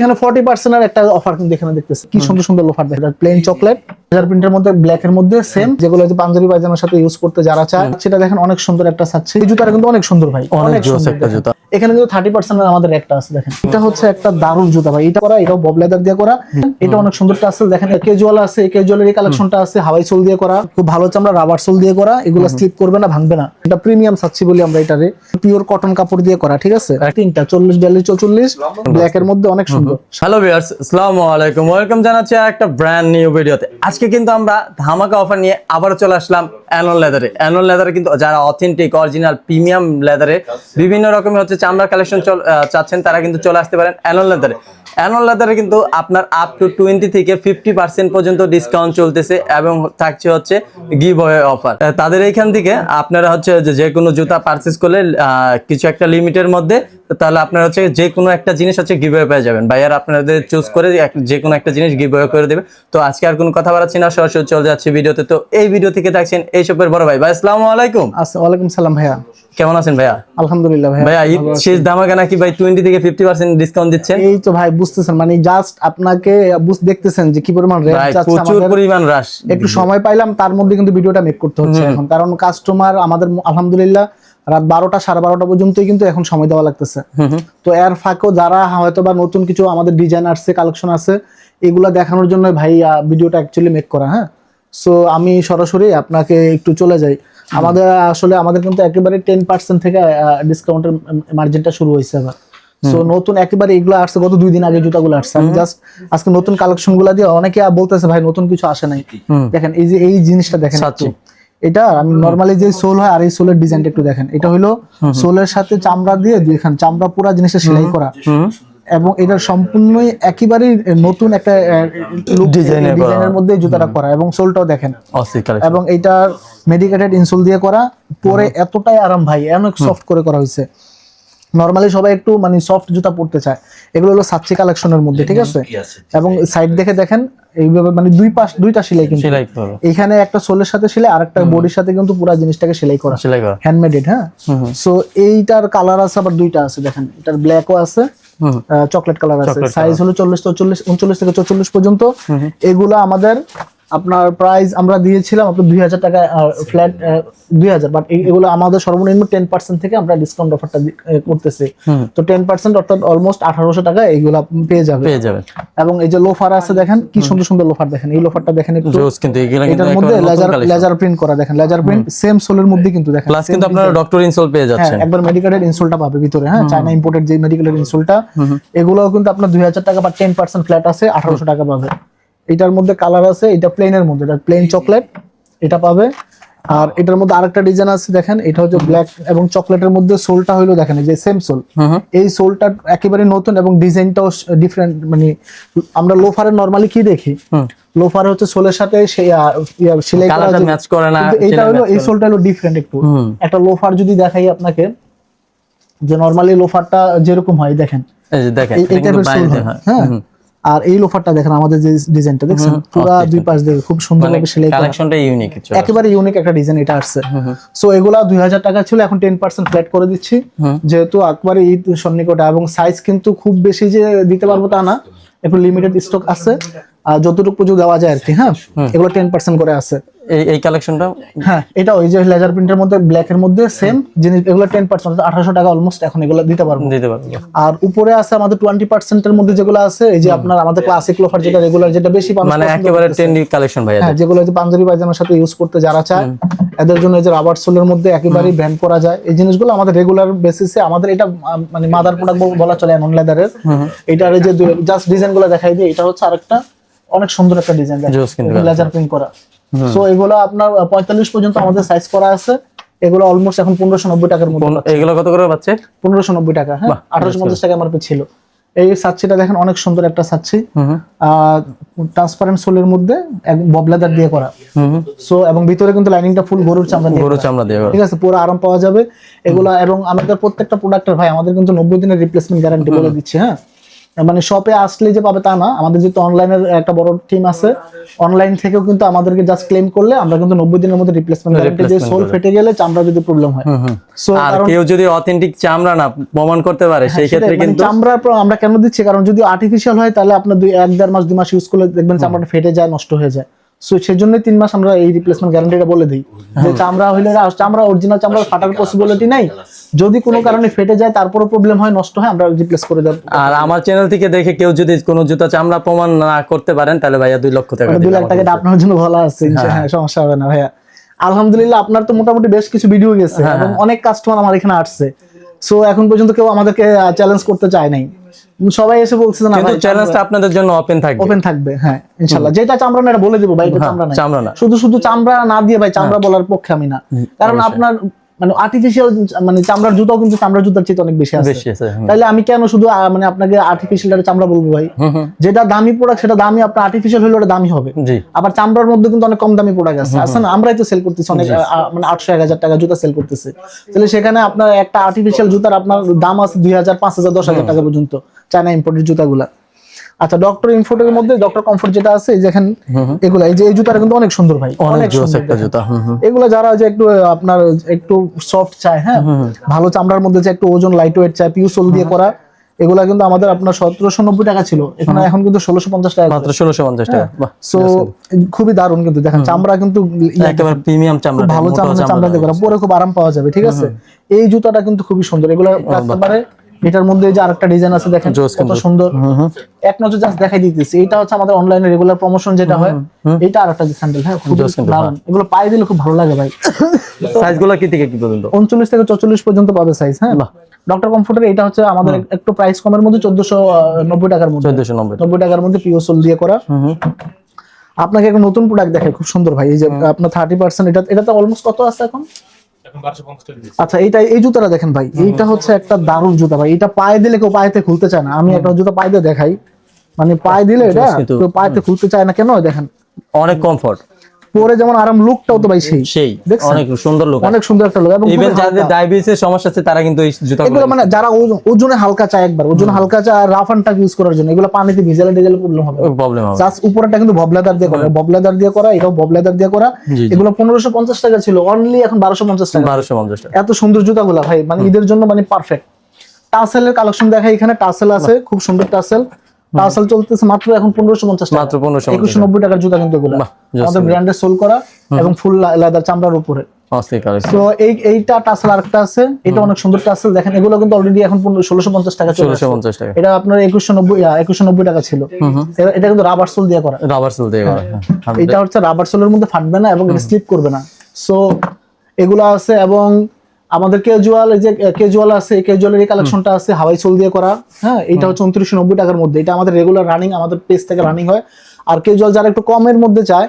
এখানে forty percent একটা offer কিন্তু এখানে দেখতেছি। কি সুন্দর সুন্দর অফার যায় প্লেন চকলেট লেজার প্রিন্টের মধ্যে ব্ল্যাক এর মধ্যে সেম যেগুলো হচ্ছে পাঞ্জাবি পায়জামার সাথে ইউজ করতে যারা চায় সেটা দেখেন অনেক সুন্দর একটা সাচ্ছে এই জুতাটা কিন্তু অনেক সুন্দর ভাই অনেক সুন্দর একটা জুতা। এখানে কিন্তু থার্টি পার্সেন্ট আমাদের একটা আছে দেখেন। এটা হচ্ছে একটা দারুণ জুতা ভাই এটা করা এটাও বব লেদার দিয়ে করা। এটা অনেক সুন্দর টাসেল দেখেন কেজুয়াল আছে এই এই কালেকশনটা আছে হাওয়াই সোল দিয়ে করা খুব ভালো চামড়া রাবার সোল দিয়ে করা এগুলো স্লিপ করবে না ভাঙবে না। এটা প্রিমিয়াম চাচ্ছি বলি আমরা এটারে। পিওর কটন কাপড় দিয়ে করা ঠিক আছে? তিনটা চল্লিশ বিয়াল্লিশ চৌচল্লিশ ব্ল্যাক এর মধ্যে অনেক সুন্দর। হ্যালো ভিউয়ার্স আসসালামু আলাইকুম। ওয়েলকাম জানাচ্ছি আর একটা ব্র্যান্ড নিউ ভিডিওতে আজকে কিন্তু আমরা ধামাকা অফার নিয়ে আবার চলে আসলাম অ্যানল লেদারে অ্যানল লেদারে কিন্তু যারা অথেন্টিক অরিজিনাল প্রিমিয়াম লেদারে বিভিন্ন রকমের হচ্ছে চামড়া কালেকশন চাচ্ছেন, তারা কিন্তু চলে আসতে পারেন অ্যানল লেদারে অ্যানল লেদারে কিন্তু আপনার আপ টু টোয়েন্টি থেকে ফিফটি পার্সেন্ট পর্যন্ত ডিসকাউন্ট চলতেছে এবং থাকছে হচ্ছে গিভ অফার তাদের এইখান থেকে আপনারা হচ্ছে যে- কোনো জুতা পারচেস করলে কিছু একটা লিমিটের মধ্যে তাহলে আপনারা হচ্ছে যে কোনো একটা জিনিস হচ্ছে গিভ পেয়ে যাবেন। ভাইয়ার আপনাদের চুজ করে যে কোনো একটা জিনিস গিভ করে দেবে। তো আজকে আর কোনো কথা বাড়াচ্ছি না সরাসরি চলে যাচ্ছে ভিডিওতে। তো এই ভিডিও থেকে দেখছেন এই সবের বড় ভাই। ভাই আসসালামু আলাইকুম। ওয়ালাইকুম সালাম ভাইয়া। কেমন আছেন ভাইয়া? আলহামদুলিল্লাহ ভাইয়া ভাইয়া ঈদ শেষ ধামাকা নাকি ভাই টোয়েন্টি থেকে ফিফটি পার্সেন্ট ডিসকাউন্ট দিচ্ছেন? এই তো ভাই বুঝতেছেন মানে জাস্ট আপনাকে বুঝ- দেখতেছেন যে কি পরিমাণ রেট যাচ্ছে প্রচুর পরিমাণ রাশ একটু সময় পাইলাম তার মধ্যে কিন্তু ভিডিওটা মেক করতে হচ্ছে এখন। কারণ কাস্টমার আমাদের আলহামদুলিল্লাহ রাত বারোটা সাড়ে বারোটা পর্যন্তই কিন্তু এখন সময় দেওয়া লাগতেছে। তো এর ফাঁকেও যারা হয়তো বা নতুন কিছু আমাদের ডিজাইন আসছে কালেকশন আছে এগুলা দেখানোর জন্য ভাই ভিডিওটা অ্যাকচুয়ালি মেক করা হ্যাঁ? সো আমি সরাসরি আপনাকে একটু চলে যাই। আমাদের আসলে আমাদের কিন্তু একেবারে টেন পার্সেন্ট থেকে ডিসকাউন্টের মার্জিনটা শুরু হয়েছে এবার সো নতুন একেবারে এগুলো আসছে গত দুই দিন আগে জুতাগুলো আসছে। আমি জাস্ট আজকে নতুন কালেকশনগুলা দিয়ে অনেকে বলতেছে ভাই নতুন কিছু আসে নাই। দেখেন এই যে এই জিনিসটা দেখেন। এটা আমি নরমালি যে সোল হয় আর এই সোলের ডিজাইনটা একটু দেখেন। এটা হলো সোলের সাথে চামড়া দিয়ে দুইখান চামড়া পুরা জিনিসটা সেলাই করা। এবং এটা সম্পূর্ণই একেবারেই নতুন একটা। ডিজাইনের মধ্যে জুতাটা করা এবং সোলটাও দেখেন। এবং এটা মেডিকেটেড ইনসোল দিয়ে করা। পরে এতটাই আরাম ভাই অনেক সফট করে করা হয়েছে। নরমালি সবাই একটু মানে সফট জুতা পরতে চায়। এগুলো হলো সাচ্চি কালেকশনের মধ্যে ঠিক আছে? এবং সাইড দেখে দেখেন এইভাবে মানে দুই পাশ দুইটা সেলাই কিন্তু। এখানে একটা সোলের সাথে সেলাই আর একটা বডির সাথে কিন্তু পুরো জিনিসটাকে সেলাই করা। সেলাই করা। হ্যান্ডমেডেড হ্যাঁ? সো এইটার কালার আছে আবার দুইটা আছে দেখেন। এটার ব্ল্যাকও আছে। চকলেট কালার আছে। সাইজ হলো চল্লিশ চল্লিশ উনচল্লিশ থেকে চৌচল্লিশ পর্যন্ত। এগুলো আমাদের আপনার প্রাইস আমরা দিয়েছিলাম আপনার দুই হাজার টাকা ফ্ল্যাট দুই হাজার। বাট এগুলো আমাদের সর্বনিম্ন টেন পার্সেন্ট থেকে আমরা ডিসকাউন্ট অফারটা করতেছি। তো টেন পার্সেন্ট অর্থাৎ অলমোস্ট আঠারোশো টাকা এইগুলো পেয়ে যাবে পেয়ে যাবেন। এবং এই যে লোফার আছে দেখেন কি সুন্দর সুন্দর লোফার দেখেন। এই লোফারটা দেখেন একটু কিন্তু এটার মধ্যে লেজার লেজার প্রিন্ট করা দেখেন। লেজার প্রিন্ট সেম সোলের মধ্যে কিন্তু দেখেন। প্লাস কিন্তু আপনারা ডক্টর ইনসোল পেয়ে হ্যাঁ যাচ্ছেন। একবার মেডিকেলের ইনসোলটা পাবে ভিতরে হ্যাঁ চায়না ইম্পোর্টেড যে মেডিকেলের ইনসোলটা এগুলোও কিন্তু আপনার দুই হাজার টাকা বা টেন পার্সেন্ট ফ্ল্যাট আছে আঠারোশো টাকা পাবে। এটার মধ্যে কালার আছে এটা প্লেনের মধ্যে এটা প্লেন চকলেট এটা পাবে। আর এটার মধ্যে আরেকটা ডিজাইন আছে দেখেন এটা হচ্ছে ব্ল্যাক এবং চকলেটের মধ্যে সোলটা হইল দেখেন এই যে সেম সোল। এই সোলটা একেবারে নতুন এবং ডিজাইনটাও ডিফারেন্ট মানে আমরা লোফারে নর্মালি কি দেখি? লোফার হচ্ছে সোলের সাথে সেই সেলাই ম্যাচ করে না এটা হলো এই সোলটা হলো ডিফারেন্ট একটু। একটা লোফার যদি দেখাই আপনাকে যে নরমালি লোফারটা যেরকম হয় দেখেন। এই যে দেখেন হ্যাঁ। আর এই লোফারটা দেখেন আমাদের যে ডিজাইনটা দেখছেন? পুরো দুই পাশ দিয়ে খুব মানে সুন্দরভাবে সেলাই করা। কালেকশনটা ইউনিক একেবারে ইউনিক একটা ডিজাইন এটা আসছে। সো এগুলা দুই হাজার টাকা ছিল এখন টেন পার্সেন্ট ফ্ল্যাট করে দিচ্ছি। যেহেতু একবারে ঈদ সন্নিকটা এবং সাইজ কিন্তু খুব বেশি যে দিতে পারব তা না একটু লিমিটেড স্টক আছে। যতটুকু পুজো দেওয়া যায় আর কি হ্যাঁ এগুলো টেন পার্সেন্ট করে আছে। এই কালেকশনটা হ্যাঁ এটা ওই যে লেজার প্রিন্টের মধ্যে ব্ল্যাক এর মধ্যে সেম জিনিস এগুলো টেন পার্সেন্ট আঠারোশো টাকা অলমোস্ট এখন এগুলো দিতে পারব। দিতে পারব। আর উপরে আছে আমাদের টোয়েন্টি পার্সেন্টের মধ্যে যেগুলো আছে এই যে আপনার আমাদের ক্লাসিক লোফার যেটা রেগুলার যেটা বেশি মানে একেবারে ট্রেন্ডি কালেকশন ভাই হ্যাঁ যেগুলো যে পাঞ্জাবি পায়জামার সাথে ইউজ করতে যারা চায় এদের জন্য এই যে রাবার সোলের মধ্যে একেবারেই ব্যান্ড করা যায়। এই জিনিসগুলো আমাদের রেগুলার বেসিসে আমাদের এটা মানে মাদার প্রোডাক্ট বলা চলে এমন লেদারের এটার যে জাস্ট ডিজাইনগুলো দেখাই দিই এটা হচ্ছে আরেকটা অনেক সুন্দর একটা ডিজাইন লেজার প্রিন্ট করা। সো এগুলো আপনার পঁয়তাল্লিশ পর্যন্ত আমাদের সাইজ করা আছে। এগুলো অলমোস্ট এখন পনেরোশো নব্বই টাকার মধ্যে এইগুলো কত করে পাচ্ছে? পনেরোশো নব্বই টাকা হ্যাঁ? আঠারোশো পঞ্চাশ টাকা আমার ছিল। এই সাচ্ছিটা দেখেন অনেক সুন্দর একটা সাচ্ছি ট্রান্সপারেন্ট সোলের মধ্যে ববলেদার দিয়ে করা। সো এবং ভিতরে কিন্তু লাইনিংটা ফুল গরুর চামড়া দিয়ে গরু করা। চামড়া দিয়ে ঠিক আছে পুরো আরাম পাওয়া যাবে। এগুলা এবং আমাদের প্রত্যেকটা প্রোডাক্টের ভাই আমাদের কিন্তু নব্বই দিনের রিপ্লেসমেন্ট গ্যারান্টি বলে দিচ্ছে হ্যাঁ? মানে শপে আসলে যে পাবে তা না। আমাদের যেহেতু অনলাইনের একটা বড় টিম আছে অনলাইন থেকেও কিন্তু আমাদেরকে জাস্ট ক্লেম করলে আমরা কিন্তু নব্বই দিনের মধ্যে রিপ্লেসমেন্ট গ্যারান্টি যে সোল ফেটে গেলে চামড়া যদি প্রবলেম হয়। সো আর কেউ যদি অথেন্টিক চামড়া না প্রমাণ করতে পারে সেই ক্ষেত্রে মানে কিন্তু চামড়া আমরা কেন দিচ্ছি? কারণ যদি আর্টিফিশিয়াল হয় তাহলে আপনার দুই এক দেড় মাস দুই মাস ইউজ করলে দেখবেন চামড়াটা ফেটে যায় নষ্ট হয়ে যায়। সো সেজন্য তিন মাস আমরা এই রিপ্লেসমেন্ট গ্যারান্টিটা বলে দিই। যে চামড়া হইলে চামড়া অরিজিনাল চামড়া ফাটার পসিবিলিটি নাই। যদি কোনো কারণে ফেটে যায় তারপরও প্রবলেম হয় নষ্ট হয় আমরা রিপ্লেস করে দেবো। আর আমার চ্যানেল থেকে দেখে কেউ যদি কোনো জুতা চামড়া প্রমাণ না করতে পারেন তাহলে ভাইয়া দুই লক্ষ টাকা দুই লাখ টাকাটা আপনার জন্য ভালো আছে হ্যাঁ। সমস্যা হবে না ভাইয়া। আলহামদুলিল্লাহ আপনার তো মোটামুটি বেশ কিছু ভিডিও গেছে এবং অনেক কাস্টমার আমার এখানে আসছে। সো এখন পর্যন্ত কেউ আমাদেরকে চ্যালেঞ্জ করতে চায় নাই। সবাই এসে বলছে না কিন্তু চ্যালেঞ্জটা আপনাদের জন্য ওপেন থাকবে। ওপেন থাকবে হ্যাঁ ইনশাআল্লাহ যেটা চামড়া না এটা বলে দেব ভাই এটা চামড়া না চামড়া না। শুধু শুধু চামড়া না দিয়ে ভাই চামড়া বলার পক্ষে আমি না। কারণ আপনার মানে আর্টিফিশিয়াল মানে চামড়ার জুতাও কিন্তু চামড়ার জুতার চেয়ে অনেক বেশি আছে। তাহলে আমি কেন শুধু মানে আপনাকে আর্টিফিশিয়াল চামড়া বলব ভাই। যেটা দামি প্রোডাক্ট সেটা দামি আপনার আর্টিফিশিয়াল হলে ওটা দামি হবে। আবার চামড়ার মধ্যে কিন্তু অনেক কম দামি প্রোডাক্ট আছে। আছে না আমরাই তো সেল করতেছি অনেক মানে আটশো এক হাজার টাকা জুতা সেল করতেছে। তাহলে সেখানে আপনার একটা আর্টিফিশিয়াল জুতার আপনার দাম আছে দুই হাজার পাঁচ হাজার দশ হাজার টাকা পর্যন্ত চায়না ইম্পোর্টেড জুতাগুলা। আচ্ছা ডক্টর ইনফোর্টের মধ্যে ডক্টর কমফোর্ট যেটা আছে এই যে এগুলা এই যে এই জুতাটা কিন্তু অনেক সুন্দর ভাই। অনেক জোস সুন্দর একটা জুতা। এগুলো যারা যে একটু আপনার একটু সফট চায় হ্যাঁ? ভালো চামড়ার মধ্যে যে একটু ওজন লাইট ওয়েট চায় পিউ সোল দিয়ে করা এগুলা কিন্তু আমাদের আপনার সতেরোশো নব্বই টাকা ছিল। এখানে এখন কিন্তু ষোলোশো পঞ্চাশ টাকা মাত্র ষোলোশো পঞ্চাশ টাকা বাহ, সো খুবই দারুণ কিন্তু দেখেন চামড়া কিন্তু ইয়ে একেবারে প্রিমিয়াম চামড়া ভালো চামড়া চামড়া দিয়ে করা পরে খুব আরাম পাওয়া যাবে ঠিক আছে? এই জুতাটা কিন্তু খুবই সুন্দর এগুলো পারে এটার মধ্যে যে আরেকটা ডিজাইন আছে দেখেন কত সুন্দর। এক নজর জাস্ট দেখাই দিতেছি। এটা হচ্ছে আমাদের অনলাইনে রেগুলার প্রমোশন যেটা হয়। এটা আরেকটা স্যান্ডেল হ্যাঁ খুব কিন্তু, দারুণ। এগুলো পায়ে দিলে খুব ভালো লাগে ভাই। সাইজগুলো কি থেকে কি পর্যন্ত? উনচল্লিশ থেকে চল্লিশ পর্যন্ত পাবে সাইজ হ্যাঁ। ডক্টর কমফোর্টের এটা হচ্ছে আমাদের একটু প্রাইস কমের মধ্যে চোদ্দশো নব্বই টাকার মধ্যে। চোদ্দশো নব্বই নব্বই টাকার মধ্যে পিও সোল দিয়ে করা। আপনাকে একটা নতুন প্রোডাক্ট দেখে খুব সুন্দর ভাই। এই যে আপনার থার্টি পার্সেন্ট এটা এটা তো অলমোস্ট কত আছে এখন? আচ্ছা এইটা এই জুতাটা দেখেন ভাই এইটা হচ্ছে একটা দারুণ জুতা ভাই। এটা পায়ে দিলে কেউ পায়েতে খুলতে চায় না। আমি একটা জুতা পায়ে দিয়ে দেখাই। মানে পায়ে দিলে এটা কেউ পায়েতে খুলতে চায় না কেন? দেখেন। অনেক কমফোর্ট পরে যেমন আরাম লুকটাও তো ভাই সেই। সেই অনেক সুন্দর লোক অনেক সুন্দর একটা লোক এবং ইভেন যাদের ডায়াবেটিসের সমস্যা আছে তারা কিন্তু এই জুতা এগুলো মানে যারা ওজনে হালকা চায় একবার। ওজনে হালকা চায় রাফ অ্যান্ড টাফ ইউজ করার জন্য। এগুলো পানিতে ভিজালে ডিজেলে প্রবলেম হবে প্রবলেম হবে। জাস্ট উপরটা কিন্তু ববলেদার দিয়ে করা। ববলেদার দিয়ে করা এটাও ববলেদার দিয়ে করা। এগুলো পনেরোশো পঞ্চাশ টাকা ছিল। অনলি এখন বারোশো পঞ্চাশ টাকা। বারোশো পঞ্চাশ টাকা। এত সুন্দর জুতাগুলা ভাই। মানে ঈদের জন্য মানে পারফেক্ট টাসেলের কালেকশন দেখাই এখানে। টাসেল আছে খুব সুন্দর টাসেল টাসেল চলতেছে মাত্র এখন পনেরোশো পঞ্চাশ মাত্র পনেরোশো একুশশো নব্বই টাকার জুতা কিন্তু এগুলো। আমাদের ব্র্যান্ডের সোল করা এবং ফুল লেদার চামড়ার উপরে। তো এই এইটা টাসেল আরেকটা আছে। এটা অনেক সুন্দর টাসেল দেখেন এগুলো কিন্তু অলরেডি এখন ষোলোশো পঞ্চাশ টাকা ষোলোশো পঞ্চাশ টাকা। এটা আপনার একুশশো নব্বই একুশশো নব্বই টাকা ছিল। এটা- কিন্তু রাবার সোল দিয়ে করা। রাবার সুল দিয়ে করা হ্যাঁ। এটা হচ্ছে রাবার সোলের মধ্যে ফাটবে না এবং স্লিপ করবে না। সো এগুলো আছে এবং আমাদের ক্যাজুয়াল এই যে ক্যাজুয়াল আছে এই ক্যাজুয়ালের এই কালেকশনটা আছে হাওয়াই সোল দিয়ে করা হ্যাঁ এটা হচ্ছে উনত্রিশশো নব্বই টাকার মধ্যে। এটা আমাদের রেগুলার রানিং আমাদের পেজ থেকে রানিং হয়। আর ক্যাজুয়াল যারা একটু কমের মধ্যে চায়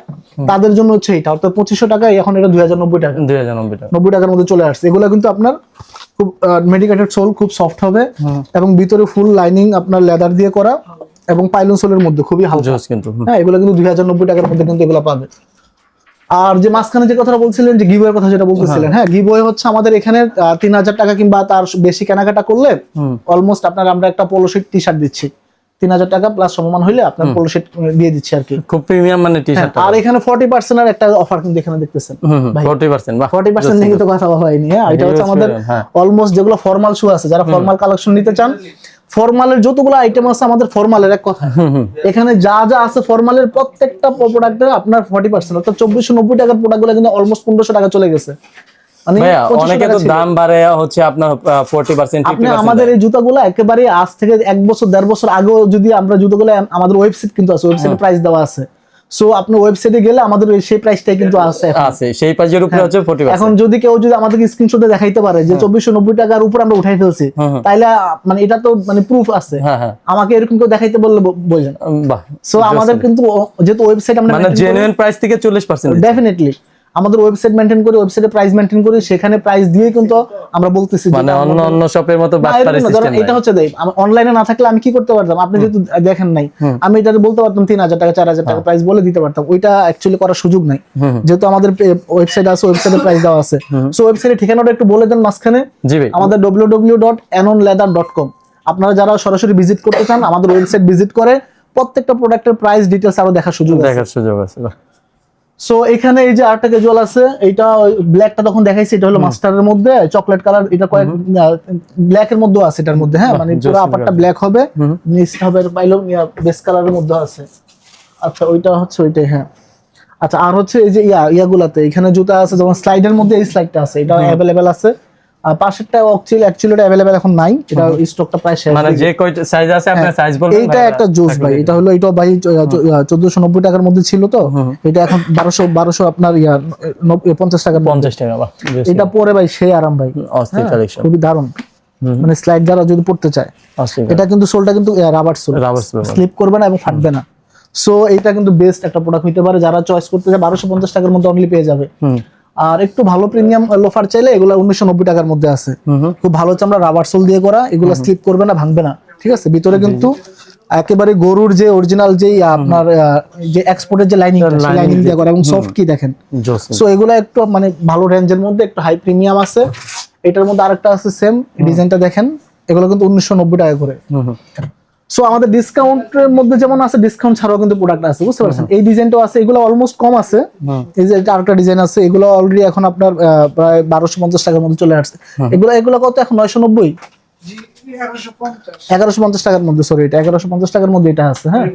তাদের জন্য হচ্ছে এটা অর্থাৎ পঁচিশশো টাকা এখন এটা দুই হাজার নব্বই টাকা। দুই হাজার নব্বই টাকা। নব্বই টাকার মধ্যে চলে আসছে। এগুলো কিন্তু আপনার খুব মেডিকেটেড সোল খুব সফট হবে। এবং ভিতরে ফুল লাইনিং আপনার লেদার দিয়ে করা এবং পাইলন সোলের মধ্যে খুবই হালকা। কিন্তু হ্যাঁ এগুলো কিন্তু দুই হাজার নব্বই টাকার মধ্যে কিন্তু এগুলো পাবে। আর যে মাঝখানে যে কথাটা বলছিলেন যে গিবয়ের কথা যেটা বলতেছিলেন হ্যাঁ। গিবয় হচ্ছে আমাদের এখানে তিন হাজার টাকা কিংবা তার বেশি কেনাকাটা করলে অলমোস্ট আপনার আমরা একটা পোলো শিট টি শার্ট দিচ্ছি। তিন হাজার টাকা প্লাস সমমান হইলে আপনার পোলো শিট দিয়ে দিচ্ছি আর কি। খুব প্রিমিয়াম মানে টি শার্ট আর এখানে ফর্টি পার্সেন্টের একটা অফার কিন্তু এখানে দেখতেছেন। ফোর্টি পার্সেন্ট বাহ ফর্টি পার্সেন্ট নিয়ে তো কথা বলা হয়নি হ্যাঁ এটা হচ্ছে আমাদের হ্যাঁ। অলমোস্ট যেগুলো ফর্মাল শু আছে যারা ফর্মাল কালেকশন নিতে চান ফর্মালের যতগুলো আইটেম আছে আমাদের ফর্মালের এক কথা। এখানে যা যা আছে ফর্মালের প্রত্যেকটা প্রোডাক্টে আপনার ফর্টি পার্সেন্ট অর্থাৎ চব্বিশশো নব্বই টাকার প্রোডাক্টগুলো কিন্তু অলমোস্ট পনেরোশো টাকা চলে গেছে। মানে ভাইয়া 2500 অনেকে তো দাম বাড়ে হচ্ছে আপনার ফোর্টি পার্সেন্ট আপনি আমাদের এই জুতাগুলো একেবারে আজ থেকে এক বছর দেড় বছর আগেও যদি আমরা জুতোগুলো আমাদের ওয়েবসাইট কিন্তু আছে ওয়েবসাইটে প্রাইস দেওয়া আছে। সো আপনি ওয়েবসাইটে গেলে আমাদের সেই প্রাইসটাই কিন্তু আছে। আছে সেই প্রাইসের উপরে হচ্ছে ফোর্টি এখন যদি কেউ যদি আমাদেরকে স্ক্রিনশটে দেখাইতে পারে যে চব্বিশশো নব্বই টাকার উপর আমরা উঠাই ফেলছি হুম, হুম। তাইলে মানে এটা তো মানে প্রুফ আছে। হ্যাঁ হ্যাঁ। আমাকে এরকম কেউ দেখাইতে বললে ব- বললেন বাহ সো আমাদের কিন্তু যেহেতু ওয়েবসাইট আমরা মানে জেনুইন প্রাইস থেকে চল্লিশ পার্সেন্ট ডেফিনেটলি আমাদের ওয়েবসাইট মেনটেন করি ওয়েবসাইটে প্রাইস মেনটেন করি সেখানে প্রাইস দিয়ে কিন্তু আমরা বলতেছি মানে অন্য অন্য শপের মতো বাটপারি ধরেন সিস্টেম এটা হচ্ছে দেই অনলাইনে না থাকলে আমি কি করতে পারতাম? আপনি যেহেতু দেখেন নাই আমি এটা বলতে পারতাম তিন হাজার টাকা চার হাজার টাকা প্রাইস বলে দিতে পারতাম। ওইটা অ্যাকচুয়ালি করার সুযোগ নাই। যেহেতু আমাদের ওয়েবসাইট আছে ওয়েবসাইটে প্রাইস দেওয়া আছে। সো ওয়েবসাইটের ঠিকানাটা একটু বলে দেন মাঝখানে। আমাদের www.anonleather.com আপনারা যারা সরাসরি ভিজিট করতে চান আমাদের ওয়েবসাইট ভিজিট করে প্রত্যেকটা প্রোডাক্টের প্রাইস ডিটেলস আরও দেখার সুযোগ আছে। দেখার সুযোগ আছে সো এখানে এই যে আরেকটা ক্যাজুয়াল আছে এটা ব্ল্যাকটা তখন দেখাইছি এটা হলো মাস্টারের মধ্যে চকলেট কালার এটা কয়েক ব্ল্যাক এর মধ্যে আছে এটার মধ্যে হ্যাঁ? মানে পুরো আপারটা ব্ল্যাক হবে নিচটা হবে পাইলো বেস কালারের মধ্যে আছে। আচ্ছা ওইটা হচ্ছে ওইটাই হ্যাঁ। আচ্ছা আর হচ্ছে এই যে ইয়া ইয়াগুলাতে এখানে জুতা আছে যেমন স্লাইডের মধ্যে এই স্লাইডটা আছে এটা অ্যাভেলেবেল আছে। পাশেরটা অ্যাকচুয়ালি অ্যাকচুয়ালি এটা অ্যাভেলেবেল এখন নাই। এটা স্টকটা প্রায় শেষ মানে যে কয় সাইজ আছে আপনার সাইজ বলবেন এইটা একটা জোস ভাই এটা হলো এটা ভাই চোদ্দশো নব্বই টাকার মধ্যে ছিল তো। এটা এখন বারোশো বারোশো আপনার ইয়া নব্বই- পঞ্চাশ টাকার মধ্যে। 50 টাকা এটা পরে ভাই সেই আরাম ভাই। অস্থির কালেকশন খুবই দারুণ। মানে স্লাইড যারা যদি পড়তে চায়। এটা কিন্তু সোলটা কিন্তু রাবার সোল স্লিপ করবে না এবং ফাটবে না। সো এটা কিন্তু বেস্ট একটা প্রোডাক্ট হইতে পারে। যারা চয়েস করতে চায় বারোশো পঞ্চাশ টাকার মধ্যে অনলি পেয়ে যাবে। হুম। আর একটু ভালো প্রিমিয়াম লোফার চাইলে এগুলো উনিশশো নব্বই টাকার মধ্যে আছে। খুব ভালো চামড়া রাবার সোল দিয়ে করা এগুলো স্লিপ করবে না ভাঙবে না ঠিক আছে? ভিতরে কিন্তু একেবারে গরুর যে অরিজিনাল যে আপনার যে এক্সপোর্টের যে লাইনিং লাইনিং দিয়ে করা। এবং সফট কি দেখেন। সো এগুলো একটু মানে ভালো রেঞ্জের মধ্যে একটু হাই প্রিমিয়াম আছে। এটার মধ্যে আরেকটা আছে সেম ডিজাইনটা দেখেন। এগুলো কিন্তু উনিশশো নব্বই টাকা করে। সো আমাদের ডিসকাউন্টের মধ্যে যেমন আছে ডিসকাউন্ট ছাড়াও কিন্তু প্রোডাক্ট আছে বুঝতে পারছেন? এই ডিজাইনটাও আছে এগুলো অলমোস্ট কম আছে। এই যে আরেকটা ডিজাইন আছে এগুলো অলরেডি এখন আপনার প্রায় বারোশো পঞ্চাশ টাকার মধ্যে চলে আসছে। এগুলো এগুলো কত এখন? নয়শো নব্বই? এগারোশো পঞ্চাশ। টাকার মধ্যে সরি এটা এগারোশো পঞ্চাশ টাকার মধ্যে এটা আছে হ্যাঁ?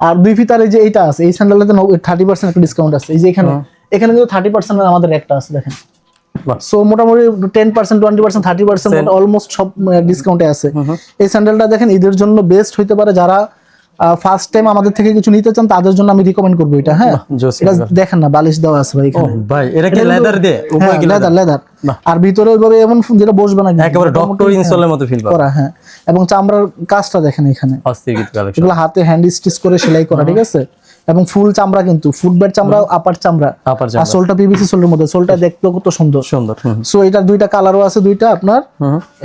আর দুই ফিতার এই যে এইটা আছে এই স্যান্ডেলটাতে থার্টি পার্সেন্ট একটা ডিসকাউন্ট আছে। এই যে এখানে এখানে কিন্তু থার্টি পার্সেন্ট আমাদের একটা আছে দেখেন। সো মোটামুটি ten percent twenty percent thirty percent almost সব ডিসকাউন্টে আছে। এই স্যান্ডেলটা দেখেন ঈদের জন্য বেস্ট হইতে পারে যারা ফার্স্ট টাইম আমাদের থেকে কিছু নিতে চান তাদের জন্য আমি রিকমেন্ড করব এটা হ্যাঁ? এটা দেখেন না বালিশ দেওয়া আছে ভাই এখানে। ভাই এটা কি লেদার দিয়ে? কি লেদার লেদার আর ভিতরে ওইভাবে এমন যেটা বসবে না। একেবারে ডক্টর ইনসোলের মতো ফিল করা হ্যাঁ। এবং চামড়ার কাজটা দেখেন এখানে। এগুলো হাতে হ্যান্ড স্টিচ করে সেলাই করা ঠিক আছে? এবং ফুল চামড়া কিন্তু ফুটবেট চামড়া আপার চামড়া। আপার জামা সোলটা পিভিসি সোলের মধ্যে সোলটা দেখতে কত সুন্দর। সুন্দর সো এটার দুইটা কালারও আছে দুইটা আপনার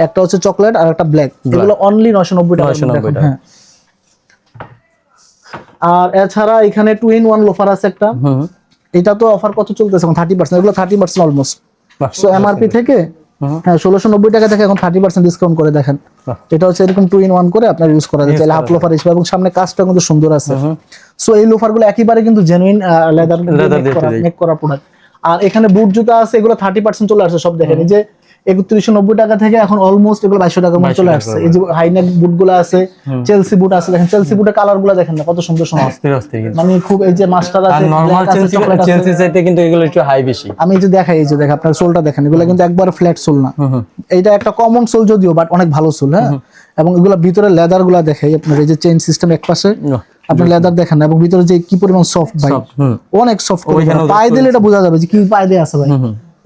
একটা হচ্ছে চকলেট আর একটা ব্ল্যাক এগুলো অনলি নয়শো নব্বই টাকা 990 টাকা। আর এছাড়া এখানে টু ইন ওয়ান লোফার আছে একটা। এটা তো অফার কত চলতেছে এখন? থার্টি পার্সেন্ট এগুলো থার্টি পার্সেন্ট অলমোস্ট বাহ, সো এমআরপি থেকে? হ্যাঁ ষোলোশো নব্বই টাকা থেকে এখন থার্টি পার্সেন্ট ডিসকাউন্ট করে দেখেন। এটা হচ্ছে এরকম টু ইন ওয়ান করে আপনার ইউজ করা যায়। হাফ লোফার হিসেবে। এবং সামনে কাজটা কিন্তু সুন্দর আছে। সো এই লোফারগুলো একেবারে কিন্তু জেনুইন লেদার। মেক করা প্রোডাক্ট আর এখানে বুট জুতা আছে এগুলো থার্টি পার্সেন্ট চলে আসছে সব দেখেন। এই যে একত্রিশশো নব্বই টাকা থেকে এখন অলমোস্ট এগুলো বাইশশো টাকার মধ্যে চলে আসছে। এই যে হাইনেক বুটগুলো আছে চেলসি বুট আছে দেখেন চেলসি বুটের কালারগুলো দেখেন না কত সুন্দর সুন্দর মানে খুব এই যে মাস্টার আছে নরমাল চেলসি চেলসি চাইতে কিন্তু এগুলো একটু হাই বেশি। আমি যে দেখাই এই যে দেখ আপনার সোলটা দেখেন এগুলো কিন্তু একবার ফ্ল্যাট সোল না। এইটা একটা কমন সোল যদিও বাট অনেক ভালো সোল হ্যাঁ? এবং এগুলো ভিতরে লেদারগুলা দেখাই আপনার এই যে চেইন সিস্টেম এক পাশে আপনি লেদার দেখেন এবং ভিতরে যে কি পরিমাণ সফট ভাই অনেক সফট পায়ে দিলে এটা বোঝা যাবে যে কি পায়ে দিয়ে আছে ভাই।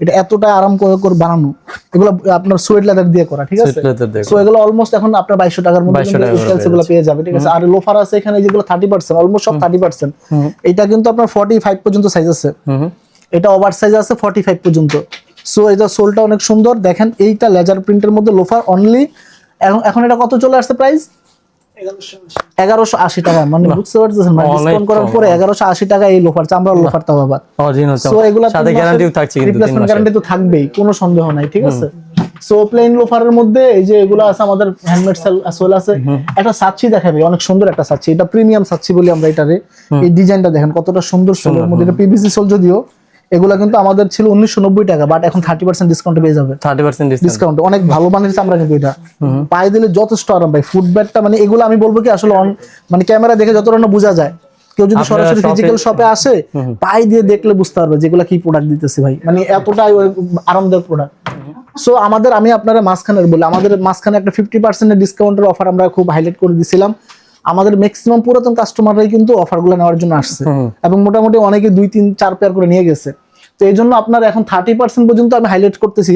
এটা এতটা আরাম করে বানানো। এগুলো আপনার সুয়েট লেদার দিয়ে করা ঠিক আছে? সো এগুলো অলমোস্ট এখন আপনার বাইশশো টাকার মধ্যে 2200 এগুলো পেয়ে যাবে ঠিক আছে? আর লোফার আছে এখানে যেগুলো থার্টি পার্সেন্ট অলমোস্ট সব থার্টি পার্সেন্ট এটা কিন্তু আপনার ফর্টি ফাইভ পর্যন্ত সাইজ আছে। এটা ওভার সাইজ আছে ফর্টি ফাইভ পর্যন্ত। সো এটা সোলটা অনেক সুন্দর। দেখেন এইটা লেজার প্রিন্টের মধ্যে লোফার অনলি এখন এটা কত চলে আসছে প্রাইস এগারোশো আশি টাকা। মানে বুঝতে পারতেছেন মানে অনেক ডিসকাউন্ট করার পরে এগারোশো আশি টাকা এই লোফার চামড়ার লোফার তাও সো এগুলা সাথে গ্যারান্টিও থাকছে রিপ্লেসমেন্ট গ্যারান্টি তো থাকবেই কোনো সন্দেহ নাই ঠিক আছে? সো প্লেন লোফারের মধ্যে এই যে এগুলো আছে আমাদের হ্যান্ডমেড সোল আছে। একটা সাচ্ছি দেখাবে অনেক সুন্দর একটা সাচ্ছি। এটা প্রিমিয়াম সাচ্ছি বলি আমরা এটারে। এই ডিজাইনটা দেখেন কতটা সুন্দর সোলের মধ্যে এটা পিভিসি সোল যদিও এগুলা কিন্তু আমাদের ছিল উনিশশো নব্বই টাকা বাট এখন থার্টি পার্সেন্ট ডিসকাউন্টে পেয়ে যাবে। থার্টি পার্সেন্ট ডিসকাউন্ট অনেক ভালো মানের চামড়া কিন্তু এটা। পায়ে দিলে যথেষ্ট আরাম ভাই ফুটব্যাটটা মানে এগুলো আমি বলব কি আসলে মানে ক্যামেরা দেখে যতটা না বোঝা যায়। কেউ যদি সরাসরি ফিজিক্যাল শপে আসে পায়ে দিয়ে দেখলে বুঝতে পারবে যেগুলো কি প্রোডাক্ট দিতেছে ভাই। মানে এতটাই আরামদায়ক প্রোডাক্ট সো আমাদের আমি আপনারা মাঝখানের বলি আমাদের মাঝখানে একটা ফিফটি পার্সেন্টের ডিসকাউন্টের অফার আমরা খুব হাইলাইট করে দিছিলাম। আমাদের ম্যাক্সিমাম পুরাতন কাস্টমাররাই কিন্তু অফারগুলো নেওয়ার জন্য আসছে। এবং মোটামুটি অনেকে দুই তিন চার পেয়ার করে নিয়ে গেছে। তো এই জন্য আপনার এখন থার্টি পার্সেন্ট পর্যন্ত আমি হাইলাইট করতেছি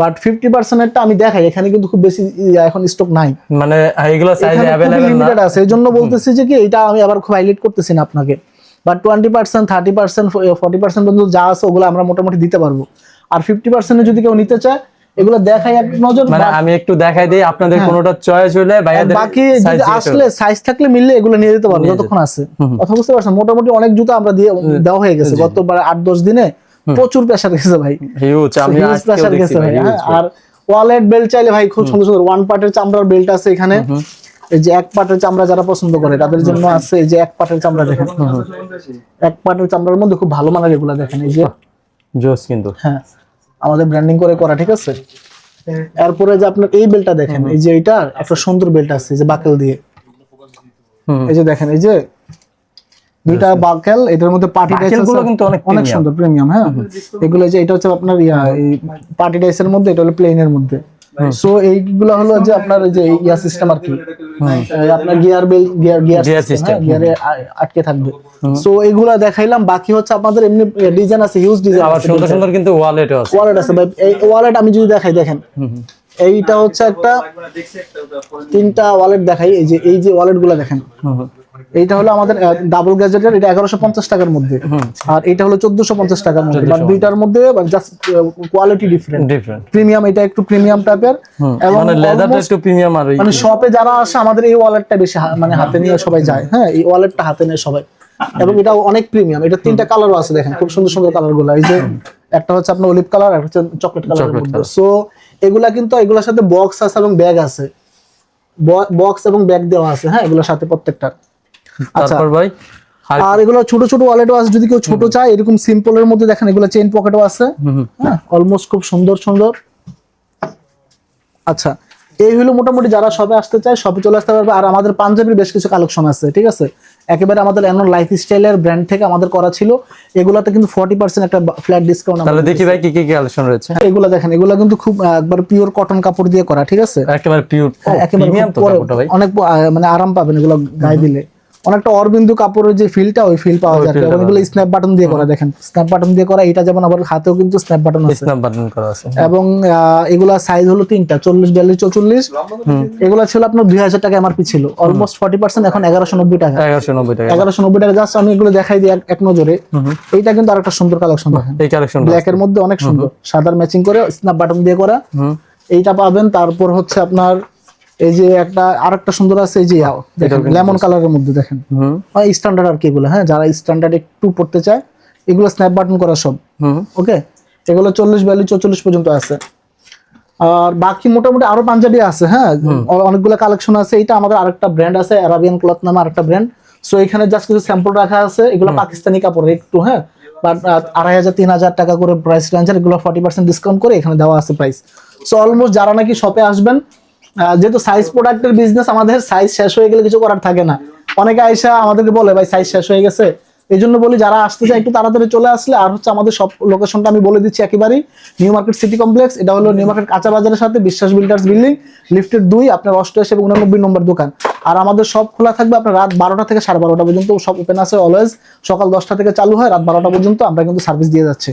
বাট ফিফটি পার্সেন্টেরটা আমি দেখাই। এখানে কিন্তু খুব বেশি এখন স্টক নাই। মানে এগুলো সাইজ লিমিটেড আছে। এই জন্য বলতেছি যে কি এটা আমি আবার খুব হাইলাইট করতেছি না আপনাকে। But twenty percent thirty percent forty percent পর্যন্ত যা আছে ওগুলো আমরা মোটামুটি দিতে পারব। আর ফিফটি পার্সেন্টে যদি কেউ নিতে চায় এগুলো দেখাই এক নজর মানে আমি একটু দেখাই দিই আপনাদের কোনোটা চয়েস হলে ভাইয়াদের বাকি যদি আসলে সাইজ থাকলে মিললে এগুলো নিয়ে যেতে পারব যতক্ষণ আছে। কথা বুঝতে পারছেন? মোটামুটি অনেক জুতো আমরা দিয়ে দেওয়া হয়ে গেছে। গতবার দিনে প্রচুর গেছে ভাই। হিউজ আমি গেছে ভাই হ্যাঁ, আর ওয়ালেট বেল্ট চাইলে ভাই খুব সুন্দর সুন্দর ওয়ান পার্টের চামড়ার বেল্ট আছে এখানে। এই যে এক পাটের চামড়া যারা পছন্দ করে তাদের জন্য আছে এই যে এক পাটের চামড়া দেখেন। এক পাটের চামড়ার মধ্যে খুব ভালো মানের এগুলা দেখেন এই যে। জোস কিন্তু। হ্যাঁ। আমাদের ব্র্যান্ডিং করে করা ঠিক আছে? এরপরে যে আপনার এই বেলটা দেখেন এই যে এটা একটা সুন্দর বেল্ট আছে যে বাকেল দিয়ে। এই যে দেখেন এই যে দুইটা বাকেল এটার মধ্যে পার্টি টাইসগুলো কিন্তু অনেক অনেক সুন্দর প্রিমিয়াম হ্যাঁ? এগুলো যে এটা হচ্ছে আপনার ইয়া পার্টি টাইসের মধ্যে এটা হলো প্লেনের মধ্যে। সো এইগুলো হলো যে আপনার এই যে ইয়া সিস্টেম আর কি। আপনার gear bell gear gear system গিয়ারে আটকে থাকবে। সো এইগুলা দেখাইলাম। বাকি হচ্ছে আপনাদের এমনি ডিজাইন আছে হিউজ ডিজাইন আবার সুন্দর সুন্দর কিন্তু ওয়ালেটও আছে। ওয়ালেট আছে ভাই। এই ওয়ালেট আমি যদি দেখাই দেখেন। এইটা হচ্ছে একটা তিনটা ওয়ালেট দেখাই। এই যে এই যে ওয়ালেটগুলা দেখেন। এইটা হলো আমাদের ডাবল গ্যাজেটের এটা এগারোশো পঞ্চাশ টাকার মধ্যে। আর এটা হলো চোদ্দশো পঞ্চাশ টাকার মধ্যে। বাট দুইটার মধ্যে just quality different different premium এটা একটু প্রিমিয়াম টাইপের এবং মানে লেদারটা একটু প্রিমিয়াম আর মানে শপে যারা আসে আমাদের এই ওয়ালেটটা বেশি মানে হাতে নিয়ে সবাই যায়। হ্যাঁ এই ওয়ালেটটা হাতে নেয় সবাই। এবং এটা অনেক প্রিমিয়াম এটা তিনটা কালারও আছে দেখেন। খুব সুন্দর সুন্দর কালারগুলো এই যে একটা হচ্ছে আপনার অলিভ কালার একটা হচ্ছে চকলেট কালারের মধ্যে। সো এগুলা কিন্তু এগুলোর সাথে বক্স আছে এবং ব্যাগ আছে। বক্স এবং ব্যাগ দেওয়া আছে। হ্যাঁ এগুলোর সাথে প্রত্যেকটা তারপর ভাই আর এগুলো ছোট ছোট ওয়ালেটও আছে যদি কেউ ছোট চায় এরকম সিম্পলের মধ্যে দেখেন এগুলো চেইন পকেটও আছে। হ্যাঁ অলমোস্ট খুব সুন্দর সুন্দর। আচ্ছা এই হলো মোটামুটি যারা সবে আসতে চায় সবে চলে আসতে পারবে। আর আমাদের পাঞ্জাবির বেশ কিছু কালেকশন আছে ঠিক আছে? একেবারে আমাদের এমন লাইফ স্টাইলের ব্র্যান্ড থেকে আমাদের করা ছিল। এগুলাতে কিন্তু ফর্টি পার্সেন্ট একটা ফ্ল্যাট ডিসকাউন্ট তাহলে দেখি ভাই কি কি কালেকশন রয়েছে। এগুলা দেখেন এগুলা কিন্তু খুব একবার পিওর কটন কাপড় দিয়ে করা ঠিক আছে? একেবারে পিওর হ্যাঁ, একেবারে অনেক মানে আরাম পাবেন এগুলো গায়ে দিলে। অনেকটা অরবিন্দু কাপড়ের যে ফিলটা ওই ফিল পাওয়া এবং এগুলো স্ন্যাপ বাটন দিয়ে করা দেখেন। স্ন্যাপ বাটন দিয়ে করা এটা যেমন আবার হাতেও কিন্তু স্ন্যাপ বাটন আছে। স্ন্যাপ বাটন করা আছে এবং আহ, এগুলা সাইজ হলো তিনটা চল্লিশ বিয়াল্লিশ চৌচল্লিশ। এগুলা ছিল আপনার দুই হাজার টাকা এমআরপি ছিল। অলমোস্ট ফর্টি পার্সেন্ট এখন এগারোশো নব্বই টাকা। এগারোশো নব্বই টাকা। এগারোশো নব্বই টাকা জাস্ট আমি এগুলো দেখাই দিই এক- এক নজরে। এইটা কিন্তু আরেকটা সুন্দর কালেকশন দেখেন। এই কালেকশন ব্ল্যাক এর মধ্যে অনেক সুন্দর। সাদার ম্যাচিং করে স্ন্যাপ বাটন দিয়ে করা। এইটা পাবেন তারপর হচ্ছে আপনার এই যে একটা আরেকটা সুন্দর আছে এই যে লেমন কালারের মধ্যে দেখেন। স্ট্যান্ডার্ড আর কি এগুলো হ্যাঁ যারা স্ট্যান্ডার্ড একটু পড়তে চায় এগুলো স্ন্যাপ বাটন করা সব ওকে এগুলো চল্লিশ বিয়াল্লিশ চৌচল্লিশ পর্যন্ত আছে। আর বাকি মোটামুটি আরও পাঞ্জাবি আছে হ্যাঁ অনেকগুলো কালেকশন আছে এটা আমাদের আরেকটা ব্র্যান্ড আছে অ্যারাবিয়ান ক্লথ নামে আরেকটা ব্র্যান্ড সো এখানে জাস্ট কিছু স্যাম্পল রাখা আছে এগুলো পাকিস্তানি কাপড় একটু হ্যাঁ বাট আড়াই হাজার তিন হাজার টাকা করে প্রাইস রেঞ্জ এগুলো ফর্টি পার্সেন্ট ডিসকাউন্ট করে এখানে দেওয়া আছে প্রাইস সো অলমোস্ট যারা নাকি শপে আসবেন যেহেতু সাইজ প্রোডাক্টের বিজনেস আমাদের সাইজ শেষ হয়ে গেলে কিছু করার থাকে না। অনেকে আইসা আমাদেরকে বলে, ভাই সাইজ শেষ হয়ে গেছে। এই জন্য বলি, যারা আসতে চায়, একটু তাড়াতাড়ি চলে আসলে, আর হচ্ছে আমাদের সব লোকেশনটা আমি বলে দিচ্ছি একেবারেই। নিউ মার্কেট সিটি কমপ্লেক্স এটা হলো নিউ মার্কেট কাঁচা বাজারের সাথে বিশ্বাস বিল্ডার্স বিল্ডিং লিফটের দুই, আপনার অষ্টআশি এবং উনানব্বই নম্বর দোকান। আর আমাদের সব খোলা থাকবে আপনার রাত বারোটা থেকে সাড়ে বারোটা পর্যন্ত, সব ওপেন আছে অলওয়েজ সকাল দশটা থেকে চালু হয়, রাত বারোটা পর্যন্ত আমরা কিন্তু সার্ভিস দিয়ে যাচ্ছি।